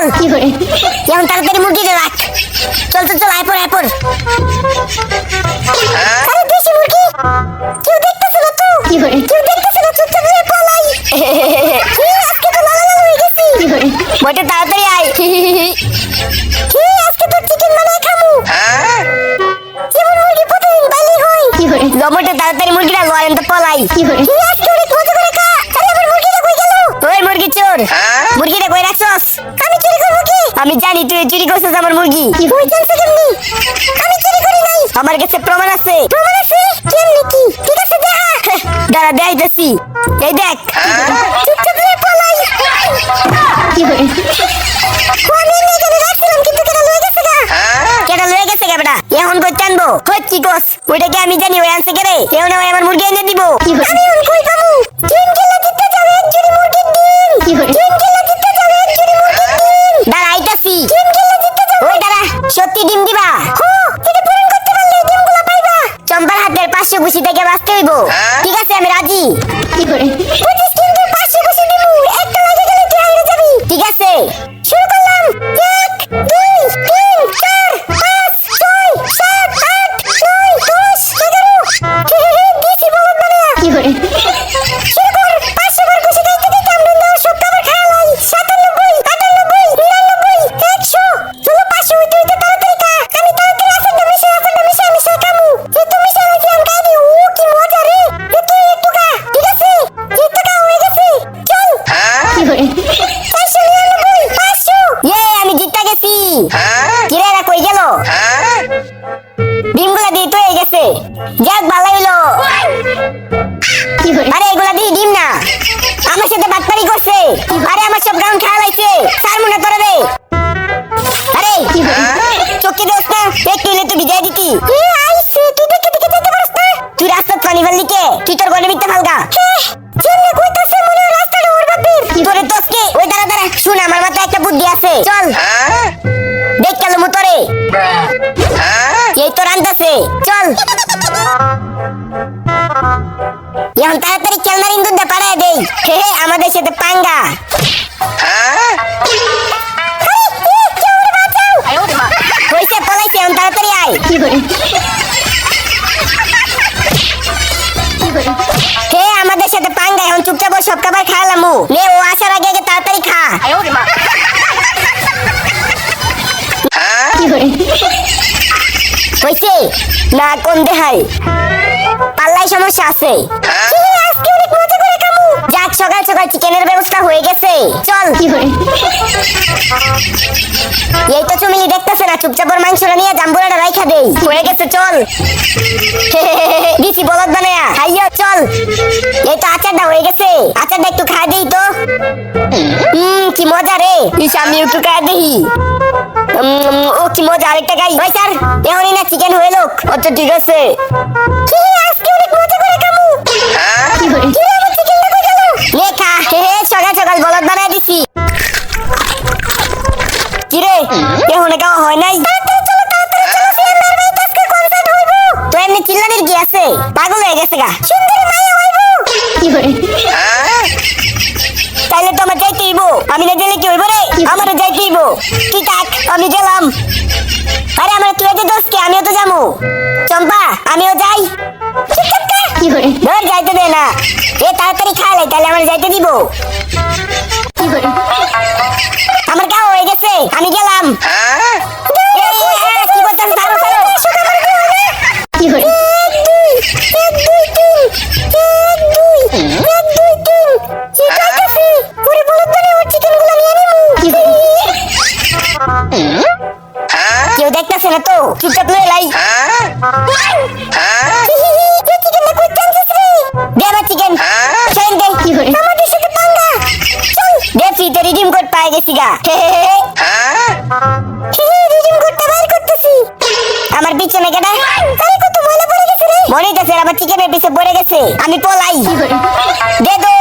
চল এখন তাড়াতাড়ি মুরগিটা রাখ। চল চল চল আয় পর আয় আরে দেশি মুরগি! কেউ দেখতেছে না তো? কেউ দেখতেছে না চুপচাপ হয়ে পালাই হি, আজকে তো লালা লালা হয়ে গেছি। বটে তাড়াতাড়ি আয়। হি, আজকে তো চিকেন বানায় খামু। যেমন মুরগি প্রতিদিন বাইলে হয়। জমটে তাড়াতাড়ি মুরগিটা লয় তো পলাই। হি, আজকে অনেক মজা করে খা। আরে আমার মুরগিটা কই গেল? ওই মুরগি চোর। মুরগিটা কই রাখছস? আমি কি আমি জানি তুই চুরি করছিস আমার মুরগি তুই জানছিস কেমনি আমি চুরি করি নাই আমার কাছে প্রমাণ আছে প্রমাণ আছে কেমনি কি ঠিক আছে দেখা দাঁড়া দেখাইতেছি এই দেখ চুপচাপ হয়ে পালাই ও, আমি এমনি এখানে রাখছিলাম, কিন্তু কেডা লয়ে গেছে গা? কেডা লয়ে গেছে গা বেটা? এখন কই টানবো? কই কি কস? ওইটা কি আমি জানি, ওই আনছে কে রে? কেউ না, আমার মুরগি এনে দিব। আমি কই পামু? রান্তাছে চল। এখন তাড়াতাড়ি খেলনার ইন্দুরটা পাড়ায় দেই। হে হে, আমাদের সাথে পাঙ্গা। হইছে পলাইছে, এখন তাড়াতাড়ি আয়। হে, আমাদের সাথে পাঙ্গা, এখন চুপচাপ সব খাবার খাওয়ালামু। নে না কোন দেহাই? পাল্লাই সমস্যা আছে। আজকে অনেক মজা করে খামু। যাক সকাল সকাল চিকেনের ব্যবস্থা হয়ে গেছে। চল। এই তো চুমিলি দেখতেছে না চুপচাপ মাংসটা নিয়ে জাম্বুরাটা রাইখা দেই। হয়ে গেছে চল। দিছি বলদ বানায়া। খাইয়া চল। এই তো আচারটা হয়ে গেছে। আচারটা একটু খাই দেই তো। হুম কি মজা রে। ইস আমি একটু খাই দেই। ও কি মজা আরেকটা গাই ভাই স্যার। এমনই না চিকেন হয়ে লোক? আচ্ছা ঠিক আছে। কি আজকে অনেক মজা করে খামু কি রে আমার চিকেনটা কই গেল? নে খা। হে সকাল সকাল বলদ বানায় দিছি। কি রে এখন খাওয়া হয় নাই? তো এমনি চিল্লানির কি আছে? পাগল হয়ে গেছে গা। সুন্দরী মায়া হইবো। তাইলে তো আমার যাইতে হইব। আমি না গেলে কি? হইব রে যাইতে হইব তুই থাক আমি গেলাম। আরে আমার তুই যে দোস্ত আমিও তো যাব। চম্পা আমিও যাই। ধর যাইতে দে না। এ তাড়াতাড়ি খাইলে তাহলে আমার যাইতে দিব। না তো চুপচাপ লয়ে লাই যে চিকেনটা কই টানছিস রে? দে আমার চিকেন ছেড়ে দে। আমাদের সাথে পাঙ্গা চল। দে ফ্রিতে রিডিম কোড পাই গেছি গা। রিডিম কোডটা বাইর করতেছি। আমার পিছনে কেডা আরে কত ময়লা পড়ে গেছে রে। মনে হইতেছে আমার চিকেনের পিছে পড়ে গেছে। আমি পলাই। দে দো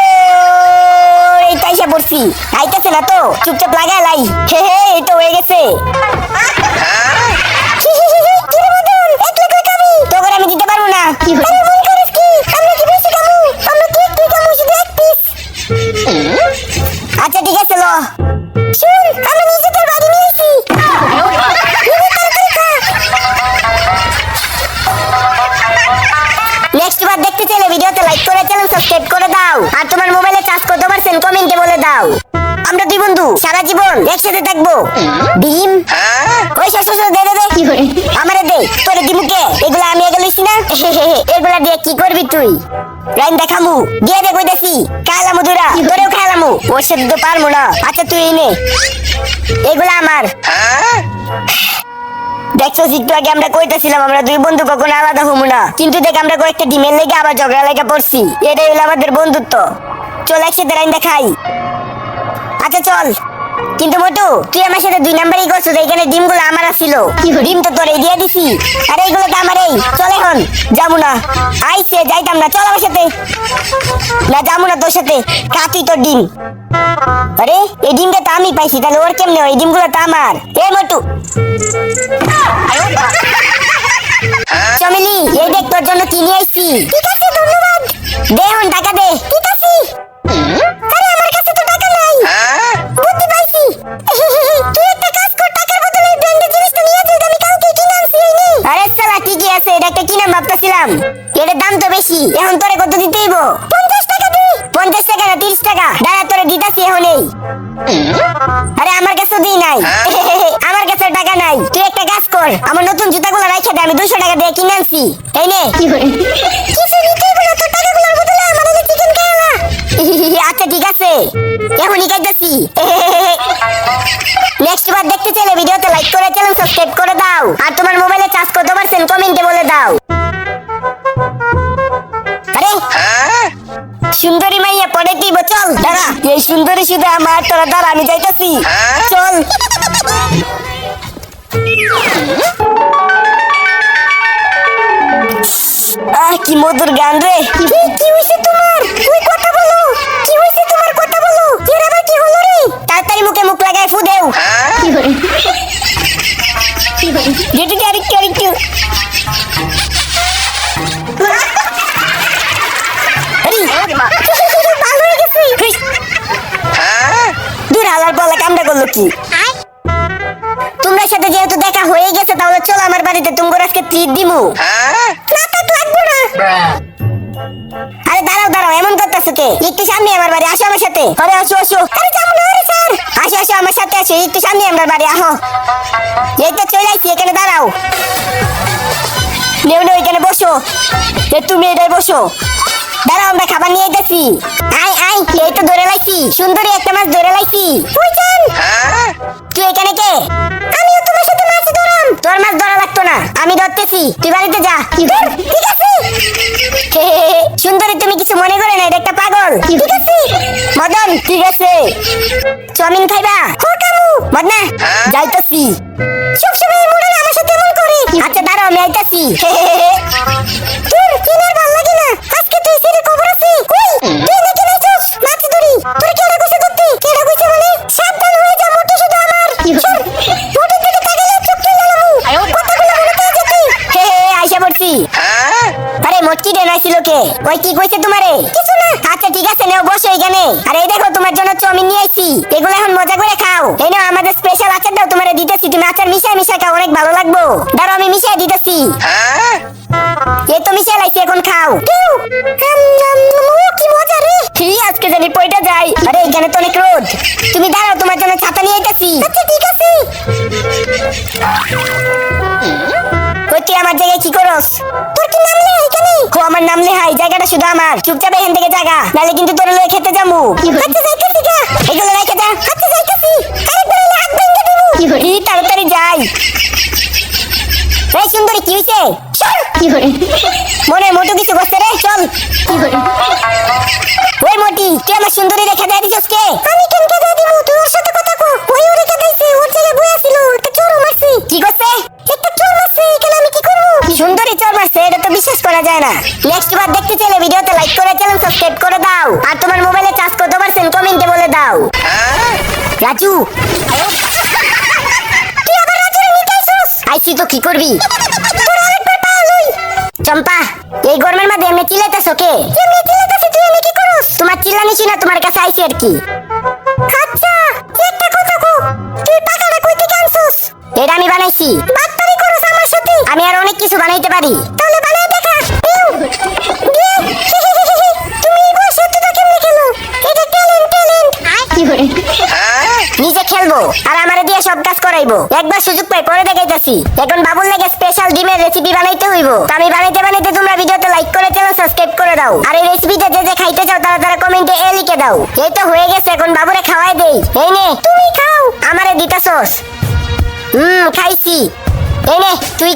এই পড়ছি। আইতাছে না তো। চুপচাপ লাগাই লাই। হে হে এই তো হয়ে গেছে। আমি দিতে পারব না। কি আমরা কি কামু আমরা কি কি কামু শুধু এক পিস আচ্ছা ঠিক আছে লো। শুন আমি নিজে তোর বাড়ি নিয়ে এসেছি। নেক্সট বার দেখতে চাইলে ভিডিওতে লাইক করে চ্যানেল সাবস্ক্রাইব করে দাও। আর তোমার মোবাইলে চার্জ করতে পারছেন কমেন্টে বলে দাও। আমরা দুই বন্ধু সারা জীবন একসাথে থাকব। ডিম কই শ্বশুর দে দে দে। আমারে দে দিমুকে এগুলা আমি এগুলো দিয়ে কি করবি তুই? রাইন দেখামু। দিয়ে দে কইতেছি, খাইলামু দুরা তোরেও খাইলামু। ওর সাথে তো পারব না। আচ্ছা তুই নে। এগুলা আমার। দেখছ, একটু আগে আমরা কইতেছিলাম, আমরা দুই বন্ধু কখনো আলাদা হব না। কিন্তু দেখ, আমরা কয়েকটা ডিমের লেগে আবার ঝগড়া লেগে পড়ছি। এটাই হলো আমাদের বন্ধুত্ব। চল, একসাথে রাইন দেখাই। আচ্ছা চল। কিন্তু মোটু তুই আমার সাথে দুই নাম্বারই করছ এখানে ডিমগুলো আমার ছিল ডিম তো তোরে দিয়ে দিছি। আরে এগুলো তো আমারই। চল এখন যাব না। আইসে যাইতাম না। চল আমার সাথে। না যাব না তোর সাথে। কাতুই তোর ডিম। আরে এই ডিমটা তো আমি পাইছি তাহলে ওর কেমনে? এই ডিমগুলো তো আমার। এ মোটু। চমেলি এই দেখ তোর জন্য কিনে আইছি। ঠিক আছে ধন্যবাদ। দে এখন টাকা দে। ঠিক আছে। এখন তোরে কত দিতেই বো পঞ্চাশ টাকা দি। পঞ্চাশ টাকা না তিরিশ টাকা? দাঁড়া তোরে দিতাছি এখন এই আরে আমার কাছে দিই নাই। আমার কাছে টাকা নাই। তুই একটা কাজ কর আমার নতুন জুতাগুলো রাইখে দে আমি দুশো টাকা দিয়ে কিনে আনছি। এই নে। কি নিতে শুধু আমার তোরা দাঁড়া আমি যাইতাছি। চল। আহ কি মধুর গান রে। কি কি হইছে তোমার? ওই কথা বলো। কি হইছে তোমার কথা বলো? এর আবার কি হলো রে? তাড়াতাড়ি মুখে মুখ লাগাই ফু দেও। যেটু আরেকটু আরেকটু। করল কি? সাথে যেহেতু দেখা হয়ে গেছে, তাহলে চলো আমার বাড়িতে আজকে ট্রিট দিমু। আরে দাঁড়াও দাঁড়াও, এমন করতেছো কে? একটু সামনে আমার বাড়ি, আসো আমার সাথে। আরে আসো আসো। আরে আরে স্যার। আসো আসো, আমার সাথে আসো, একটু সামনে আমার বাড়ি এই তো চলে আসছি, এখানে দাঁড়াও। নেও নেও, এখানে বসো। তুমি এটাই বসো। দাঁড়াও আমরা খাবার নিয়ে যাচ্ছি। আই আই এই তো ধরে লাইছি? সুন্দরী একটা মাছ ধরে লাইছি। জান। তুই এখানে কে? আমিও তোমার সাথে মাছ ধরাম তোর মাছ ধরা লাগতো না। আমি ধরতেছি। তুই বাড়িতে যা। ধুর, ঠিক আছে। সুন্দরী তুমি কিছু মনে করে না এটা একটা পাগল। ঠিক আছে। মদন ঠিক আছে। চাউমিন খাইবা? মদনা যাইতাছি। মোটকি ডেন আইছিল কে? ওই কি কইছে তোমারে? কিছু না। আচ্ছা ঠিক আছে নেও বসো এখানে। আরে এই দেখো তোমার জন্য চাউমিন নিয়ে আইছি। এগুলো এখন মজা করে খাও। এই নাও আমাদের স্পেশাল আচারটাও তোমারে দিতেছি। তুমি আচার মিশাই মিশাই খাও অনেক ভালো লাগবো। দাঁড়াও আমি মিশাই দিতেছি। এই তো মিশাই লাইছি এখন খাও। কি মজা রে। কি আজকে জানি পয়টা যাই আরে এখানে তো অনেক রোদ। তুমি দাঁড়াও তোমার জন্য ছাতা নিয়ে আইতাছি। আচ্ছা ঠিক আছে। ওই তুই আমার জায়গায় কি করস? তোর কি নাম ও আমার নাম লে হাই জায়গাটা শুধু আমার। চুপচাপ এখান থেকে জায়গা নালে কিন্তু তোর লয়ে খেতে আচ্ছা যাইতেছি গা এগুলো রেখে যা আচ্ছা যাইতেছি আরেকবার এলে হাত ভেঙে দেবো। কি তাড়াতাড়ি যাই। এই সুন্দরী কি হইছে? মনে মোটু কিছু রে চল। ওই মোটি তুই আমার সুন্দরী রেখে দেয় দিছস কে? আমি কেন কে দিমু তুই সাথে কথা না। নেক্সট বার দেখতে চাইলে ভিডিওতে লাইক করে চ্যানেল সাবস্ক্রাইব করে দাও। আর তোমার মোবাইলে চার্জ কত পারছেন কমেন্টে বলে দাও। রাজু। তুই তো কি করবি? চম্পা, এই গরমের মধ্যে এমনি চিল্লাইতেছো কে? তোমার চিল্লানি শুনে তোমার কাছে আইছি আর কি। আমি আর অনেক কিছু বানাইতে পারি। তাহলে হইব একবার সুযোগ পাই, পরে দেখাইতাছি। এখন বাবুর লাগে স্পেশাল ডিমের রেসিপি বানাইতে হইব। আমি বানাইতে বানাইতে তোমরা ভিডিওতে লাইক করে চ্যানেল সাবস্ক্রাইব করে দাও। আর এই রেসিপিতে যে যে খাইতে চাও, তারা তারা কমেন্টে এ লিখে দাও। এই তো হয়ে গেছে, এখন বাবুরে খাওয়াই দেই। এই নে, তুমি খাও। আমারে দিতা সস হুম, খাইছি। এই নে, তুই।